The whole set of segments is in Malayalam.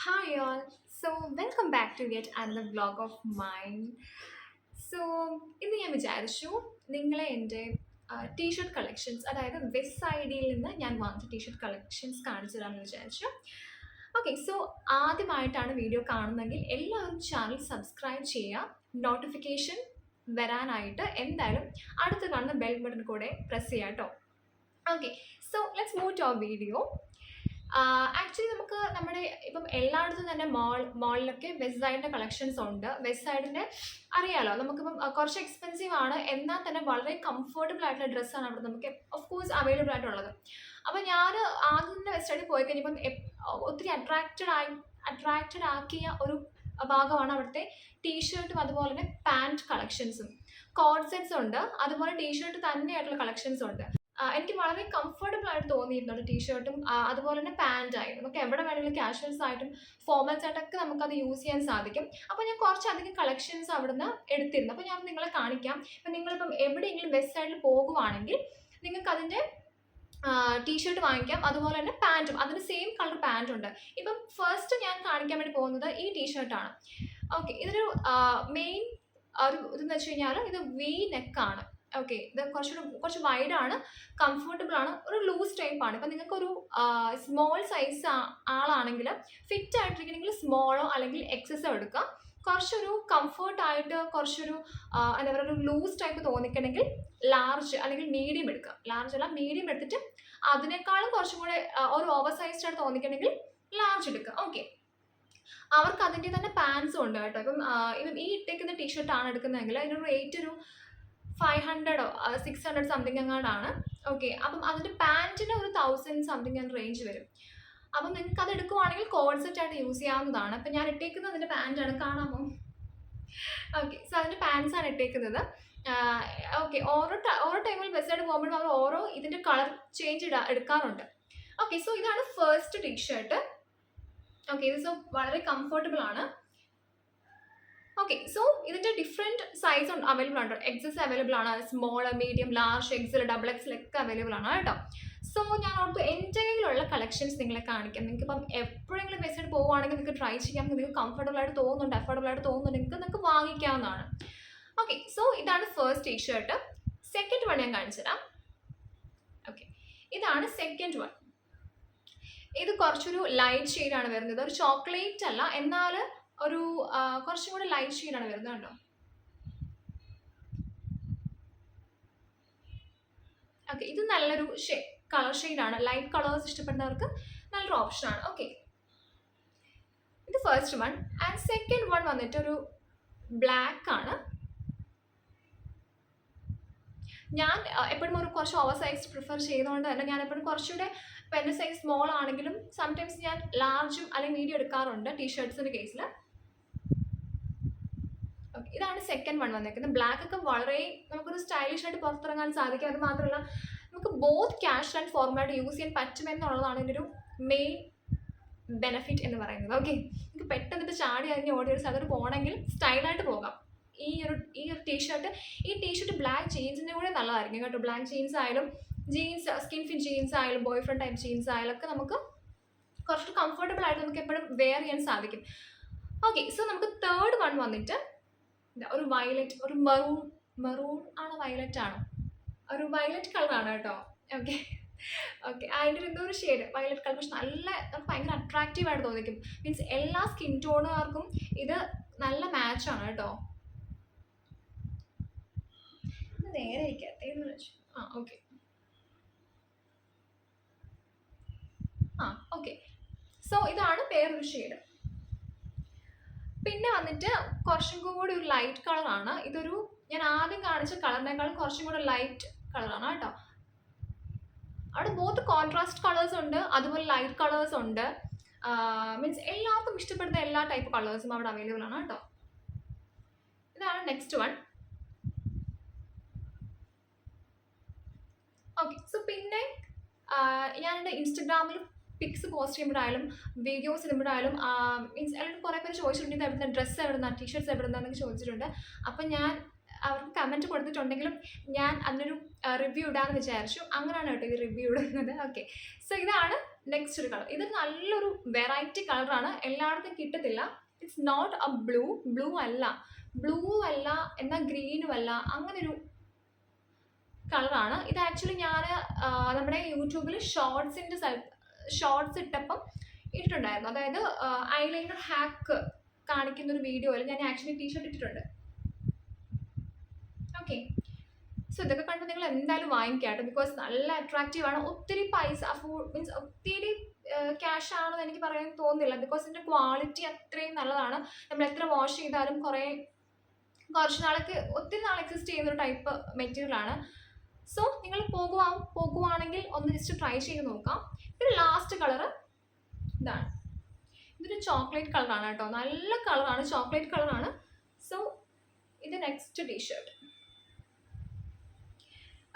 Hi all. So welcome back to yet another vlog of mine. So ഇന്ന് ഞാൻ വിചാരിച്ചു നിങ്ങളെ എന്റെ ടീഷർട്ട് കളക്ഷൻസ് അതായത് വെസ് ഐഡിയിൽ നിന്ന് ഞാൻ വാങ്ങിച്ച ടീഷർട്ട് കളക്ഷൻസ് കാണിച്ചു തരാമെന്ന് വിചാരിച്ചു ഓക്കെ സോ ആദ്യമായിട്ടാണ് വീഡിയോ കാണുന്നതെങ്കിൽ എല്ലാവരും ചാനൽ സബ്സ്ക്രൈബ് ചെയ്യുക നോട്ടിഫിക്കേഷൻ വരാനായിട്ട് എന്തായാലും അടുത്ത് കാണുന്ന ബെൽ ബട്ടൺ കൂടെ പ്രസ് ചെയ്യാം കേട്ടോ okay so let's move to our video actually നമുക്ക് നമ്മുടെ ഇപ്പം എല്ലായിടത്തും തന്നെ മോൾ മോളിലൊക്കെ വെസ്റ്റ് കളക്ഷൻസ് ഉണ്ട്. വെസ്റ്റ് അറിയാലോ നമുക്കിപ്പം കുറച്ച് എക്സ്പെൻസീവ് ആണ്. എന്നാൽ തന്നെ വളരെ കംഫർട്ടബിൾ ആയിട്ടുള്ള ഡ്രസ്സാണ് അവിടെ നമുക്ക് ഓഫ് കോഴ്സ് അവൈലബിൾ ആയിട്ടുള്ളത്. അപ്പോൾ ഞാൻ ആദ്യം തന്നെ പോയി കഴിഞ്ഞപ്പം ഒത്തിരി അട്രാക്റ്റഡ് ആയി അട്രാക്റ്റഡ് ആക്കിയ ഒരു ഭാഗമാണ് അവിടുത്തെ ടീഷർട്ടും അതുപോലെ തന്നെ പാന്റ് കളക്ഷൻസും കോഡ് സെറ്റ്സ് ഉണ്ട് അതുപോലെ ടീഷർട്ട് തന്നെയായിട്ടുള്ള കളക്ഷൻസ് ഉണ്ട്. എനിക്ക് വളരെ കംഫർട്ടബിൾ ആയിട്ട് തോന്നിയിരുന്നു ടീഷർട്ടും അതുപോലെ തന്നെ പാന്റ് ആയിട്ട് നമുക്ക് എവിടെ വേണമെങ്കിലും കാഷ്വൽസ് ആയിട്ടും ഫോർമൽസ് ആയിട്ടൊക്കെ നമുക്കത് യൂസ് ചെയ്യാൻ സാധിക്കും. അപ്പോൾ ഞാൻ കുറച്ചധികം കളക്ഷൻസ് അവിടുന്ന് എടുത്തിരുന്നു. അപ്പോൾ ഞാൻ നിങ്ങളെ കാണിക്കാം. ഇപ്പം നിങ്ങളിപ്പം എവിടെയെങ്കിലും വെസ്റ്റ് സൈഡിൽ പോകുവാണെങ്കിൽ നിങ്ങൾക്ക് അതിന്റെ ടീഷർട്ട് വാങ്ങിക്കാം. അതുപോലെ തന്നെ പാന്റും അതിന് സെയിം കളർ പാന്റ് ഉണ്ട്. ഇപ്പം ഫസ്റ്റ് ഞാൻ കാണിക്കാൻ വേണ്ടി പോകുന്നത് ഈ ടീഷർട്ടാണ് ഓക്കെ ഇതൊരു മെയിൻ ഒരു ഇതെന്ന് വെച്ച് കഴിഞ്ഞാൽ ഇത് വി നെക്കാണ് ഓക്കെ ഇത് കുറച്ചുകൂടെ കുറച്ച് വൈഡ് ആണ് കംഫർട്ടബിൾ ആണ് ഒരു ലൂസ് ടൈപ്പ് ആണ്. ഇപ്പം നിങ്ങൾക്കൊരു സ്മോൾ സൈസ് ആളാണെങ്കിൽ ഫിറ്റ് ആയിട്ടിരിക്കണമെങ്കിൽ സ്മോളോ അല്ലെങ്കിൽ എക്സസോ എടുക്കാം കുറച്ചൊരു കംഫർട്ട് ആയിട്ട് കുറച്ചൊരു എന്താ പറയുക ഒരു ലൂസ് ടൈപ്പ് തോന്നിക്കണമെങ്കിൽ ലാർജ് അല്ലെങ്കിൽ മീഡിയം എടുക്കാം ലാർജ് അല്ല മീഡിയം എടുത്തിട്ട് അതിനേക്കാളും കുറച്ചും കൂടെ ഒരു ഓവർ സൈസ്ഡ് ആയിട്ട് തോന്നിക്കണമെങ്കിൽ ലാർജ് എടുക്കുക. ഓക്കെ അവർക്ക് അതിന്റെ തന്നെ പാൻസും ഉണ്ട് കേട്ടോ. ഇപ്പം ഇപ്പം ഈ ഇട്ടേക്കുന്ന ടീഷർട്ടാണ് എടുക്കുന്നതെങ്കിൽ അതിനൊരു റേറ്റ് ഒരു ഫൈവ് ഹൺഡ്രഡോ സിക്സ് ഹൺഡ്രഡ് സംതിങ് എങ്ങാണ്ടാണ്. ഓക്കെ അപ്പം അതിന്റെ പാന്റിന് ഒരു തൗസൻഡ് സംതിങ് റേഞ്ച് വരും. അപ്പം നിങ്ങൾക്ക് അത് എടുക്കുവാണെങ്കിൽ കോൺസെറ്റ് ആയിട്ട് യൂസ് ചെയ്യാവുന്നതാണ്. അപ്പം ഞാൻ ഇട്ടേക്കുന്നത് അതിന്റെ പാന്റാണ് കാണാമോ? ഓക്കെ സോ അതിന്റെ ആണ് ഇട്ടേക്കുന്നത്. ഓക്കെ ഓരോ ഓരോ ടൈമിൽ ബസ്സായിട്ട് പോകുമ്പോഴും അവർ ഓരോ ഇതിന്റെ കളർ ചേഞ്ച് ഇടാ എടുക്കാറുണ്ട്. ഓക്കെ സോ ഇതാണ് ഫസ്റ്റ് ടീഷർട്ട് ഓക്കെ ഇത് സോ വളരെ കംഫർട്ടബിൾ ആണ്. ഓക്കെ സോ ഇതിന്റെ ഡിഫറെന്റ് സൈസ് അവൈലബിൾ ആണ് എക്സസ് അവൈലബിൾ ആണ്. Small medium large XL double XL ഒക്കെ അവൈലബിൾ ആണ് കേട്ടോ സോ ഞാൻ ഓർത്തു എന്റെ കയ്യിലുള്ള കളക്ഷൻസ് നിങ്ങളെ കാണിക്കാം. നിങ്ങൾക്ക് ഇപ്പം എപ്പോഴെങ്കിലും മെസ്സേജ് പോവുകയാണെങ്കിൽ നിങ്ങൾക്ക് ട്രൈ ചെയ്യാം. നിങ്ങൾക്ക് കംഫർട്ടബിൾ ആയിട്ട് തോന്നുന്നുണ്ട് അഫോർഡബിൾ ആയിട്ട് തോന്നുന്നുണ്ട്. നിങ്ങൾക്ക് നിങ്ങൾക്ക് വാങ്ങിക്കാവുന്നതാണ്. ഓക്കെ സോ ഇതാണ് first T shirt second one ഞാൻ കാണിച്ചു തരാം. ഓക്കെ ഇതാണ് സെക്കൻഡ് വൺ ഇത് കുറച്ചൊരു ലൈറ്റ് ഷെയ്ഡാണ് വരുന്നത്. ഒരു ചോക്ലേറ്റ് അല്ല. എന്നാൽ ഒരു കുറച്ചും കൂടി ലൈറ്റ് ഷെയ്ഡാണ് വരുന്നത് കണ്ടോ? ഓക്കെ ഇത് നല്ലൊരു ഷേ കളർ ഷെയ്ഡാണ് ലൈറ്റ് കളേഴ്സ് ഇഷ്ടപ്പെടുന്നവർക്ക് നല്ലൊരു ഓപ്ഷനാണ് ഓക്കെ ഇത് first one and second one വന്നിട്ട് ഒരു ബ്ലാക്ക് ആണ്. ഞാൻ എപ്പോഴും ഒരു കുറച്ച് ഓവർ സൈസ് പ്രിഫർ ചെയ്യുന്നതുകൊണ്ട് തന്നെ ഞാൻ എപ്പോഴും കുറച്ചുകൂടെ ഇപ്പം എന്റെ സൈസ് സ്മോൾ ആണെങ്കിലും സംടൈംസ് ഞാൻ ലാർജും അല്ലെങ്കിൽ മീഡിയം എടുക്കാറുണ്ട് ടീഷർട്ട്സിന്റെ കേസിൽ ഇതാണ് സെക്കൻഡ് വൺ വന്നേക്കുന്നത്. ബ്ലാക്ക് ഒക്കെ വളരെ നമുക്കൊരു സ്റ്റൈലിഷ് ആയിട്ട് പുറത്തിറങ്ങാൻ സാധിക്കും. അത് മാത്രമല്ല നമുക്ക് both cash and format use ചെയ്യാൻ പറ്റുമെന്നുള്ളതാണ് ഇതിന്റെ ഒരു മെയിൻ ബെനഫിറ്റ് എന്ന് പറയുന്നത്. ഓക്കെ നമുക്ക് പെട്ടെന്ന് ഇപ്പോൾ ചാടി അതിന്റെ ഓഡിയൻസ് അതൊരു പോകണമെങ്കിൽ സ്റ്റൈലായിട്ട് പോകാം. ഈ ഒരു ഈ ഒരു ടീഷർട്ട് ഈ ടീഷർട്ട് ബ്ലാക്ക് ജീൻസിന്റെ കൂടെ നല്ലതായിരിക്കും കേട്ടോ. ബ്ലാക്ക് ജീൻസ് ആയാലും ജീൻസ് സ്കിൻ ഫിറ്റ് ജീൻസ് ആയാലും ബോയ് ഫ്രണ്ട് ടൈപ്പ് ജീൻസ് ആയാലും ഒക്കെ നമുക്ക് കുറച്ച് കംഫർട്ടബിൾ ആയിട്ട് നമുക്ക് എപ്പോഴും വെയർ ചെയ്യാൻ സാധിക്കും. ഓക്കെ സോ നമുക്ക് തേർഡ് വൺ വന്നിട്ട് ഒരു വയലറ്റ് ഒരു മെറൂൺ മെറൂൺ ആണ് വയലറ്റ് ആണ്? ഒരു വയലറ്റ് കളറാണ് കേട്ടോ. ഓക്കെ ഓക്കെ അതിന്റെ എന്തോ ഒരു ഷെയ്ഡ് വയലറ്റ് കളർ പക്ഷെ നല്ല ഭയങ്കര അട്രാക്റ്റീവ് ആയിട്ട് തോന്നിക്കും. മീൻസ് എല്ലാ സ്കിൻ ടോണുകാർക്കും ഇത് നല്ല മാച്ച് ആണ് കേട്ടോ. നേരെ ഇരിക്കാത്തേന്ന് വെച്ചു. ആ ഓക്കെ ആ ഓക്കെ സോ ഇതാണ് വേറൊരു ഷെയ്ഡ് പിന്നെ വന്നിട്ട് കുറച്ചും കൂടി ഒരു ലൈറ്റ് കളറാണ് ഇതൊരു ഞാൻ ആദ്യം കാണിച്ച കളറിനേക്കാളും കുറച്ചും കൂടി ലൈറ്റ് കളറാണ് കേട്ടോ. അവിടെ ബോത്ത് കോൺട്രാസ്റ്റ് കളേഴ്സ് ഉണ്ട് അതുപോലെ ലൈറ്റ് കളേഴ്സ് ഉണ്ട്. മീൻസ് എല്ലാവർക്കും ഇഷ്ടപ്പെടുന്ന എല്ലാ ടൈപ്പ് കളേഴ്സും അവിടെ അവൈലബിൾ ആണ് കേട്ടോ. ഇതാണ് നെക്സ്റ്റ് വൺ ഓക്കെ സോ പിന്നെ ഞാൻ എന്റെ ഇൻസ്റ്റഗ്രാമിൽ പിക്സ് പോസ്റ്റ് ചെയ്യുമ്പോഴായാലും വീഡിയോസ് ഇടുമ്പോഴായാലും മീൻസ് എല്ലാവരും കുറേ പേര് ചോദിച്ചിട്ടുണ്ട് എവിടുന്ന? ഡ്രസ്സ് എവിടുന്ന? ടീഷർട്ട്സ് എവിടെ എന്നൊക്കെ ചോദിച്ചിട്ടുണ്ട്. അപ്പം ഞാൻ അവർക്ക് കമന്റ് കൊടുത്തിട്ടുണ്ടെങ്കിലും ഞാൻ അതിനൊരു റിവ്യൂ ഇടാമെന്ന് വിചാരിച്ചു. അങ്ങനെയാണ് കേട്ടോ ഈ റിവ്യൂ ഇടുന്നത്. ഓക്കെ സോ ഇതാണ് നെക്സ്റ്റ് ഒരു കളർ ഇത് നല്ലൊരു വെറൈറ്റി കളറാണ് എല്ലായിടത്തും കിട്ടത്തില്ല. It's not a blue blue അല്ല. ബ്ലൂ അല്ല എന്നാൽ ഗ്രീനും അല്ല. അങ്ങനൊരു കളറാണ് ഇത് ആക്ച്വലി ഞാൻ നമ്മുടെ യൂട്യൂബിൽ ഷോർട്സിന്റെ ഷോർട്സ് ഇട്ടപ്പം ഇട്ടിട്ടുണ്ടായിരുന്നു. അതായത് ഐലൈനർ ഹാക്ക് കാണിക്കുന്ന ഒരു വീഡിയോയിൽ ഞാൻ ആക്ച്വലി ടീഷർട്ട് ഇട്ടിട്ടുണ്ട്. ഓക്കെ സോ ഇതൊക്കെ കണ്ട് നിങ്ങൾ എന്തായാലും വാങ്ങിക്കാട്ടോ ബിക്കോസ് നല്ല അട്രാക്റ്റീവ് ആണ്. ഒത്തിരി പൈസ അഫോ മീൻസ് ഒത്തിരി ക്യാഷ് ആണെന്ന് എനിക്ക് പറയാൻ തോന്നുന്നില്ല. ബിക്കോസ് ഇതിന്റെ ക്വാളിറ്റി അത്രയും നല്ലതാണ്. നമ്മൾ എത്ര വാഷ് ചെയ്താലും കുറേ കുറച്ച് നാളൊക്കെ ഒത്തിരി നാൾ എക്സിസ്റ്റ് ചെയ്യുന്ന ഒരു ടൈപ്പ് മെറ്റീരിയൽ ആണ്. സോ നിങ്ങൾ പോകുവാ പോകുവാണെങ്കിൽ ഒന്ന് ജസ്റ്റ് ട്രൈ ചെയ്ത് നോക്കാം. പിന്നെ ലാസ്റ്റ് കളർ ഇതാണ്. ഇതൊരു ചോക്ലേറ്റ് കളറാണ് കേട്ടോ. നല്ല കളറാണ് ചോക്ലേറ്റ് കളറാണ് സോ ഇത് നെക്സ്റ്റ് ടീഷർട്ട്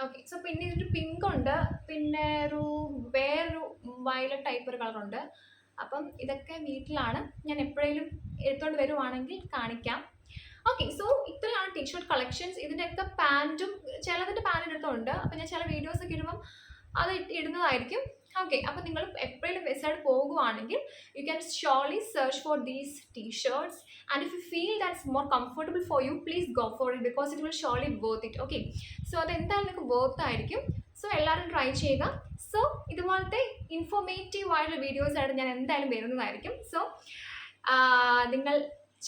ഓക്കെ സോ പിന്നെ ഇതൊരു പിങ്ക് ഉണ്ട്. പിന്നെ ഒരു വേറൊരു വയലറ്റ് ടൈപ്പ് ഒരു കളറുണ്ട് അപ്പം ഇതൊക്കെ വീട്ടിലാണ്. ഞാൻ എപ്പോഴേലും എടുത്തോണ്ട് വരുവാണെങ്കിൽ കാണിക്കാം. ഓക്കെ സോ ഇത്രയാണ് ടീഷർട്ട് കളക്ഷൻസ് ഇതിന്റെയൊക്കെ പാന്റും ചിലതിന്റെ പാന്റ് എടുത്തുണ്ട്. അപ്പം ഞാൻ ചില വീഡിയോസൊക്കെ ഇടുമ്പം അത് ഇടുന്നതായിരിക്കും. ഓക്കെ അപ്പം നിങ്ങൾ എപ്പോഴും വെബ്സൈറ്റ് പോകുവാണെങ്കിൽ you can surely search for these T shirts and if you feel that's more comfortable for you please go for it because it will surely worth it okay so അതെന്തായാലും നിങ്ങൾക്ക് വർത്ത് ആയിരിക്കും? സോ എല്ലാവരും ട്രൈ ചെയ്യുക. സോ ഇതുപോലത്തെ ഇൻഫോർമേറ്റീവ് ആയിട്ടുള്ള വീഡിയോസ് ആയിട്ട് ഞാൻ എന്തായാലും വരുന്നതായിരിക്കും. സോ നിങ്ങൾ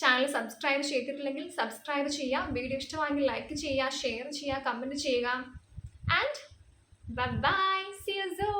ചാനൽ സബ്സ്ക്രൈബ് ചെയ്തിട്ടില്ലെങ്കിൽ സബ്സ്ക്രൈബ് ചെയ്യുക. വീഡിയോ ഇഷ്ടമാണെങ്കിൽ ലൈക്ക് ചെയ്യുക ഷെയർ ചെയ്യുക കമന്റ് ചെയ്യുക. And bye see you so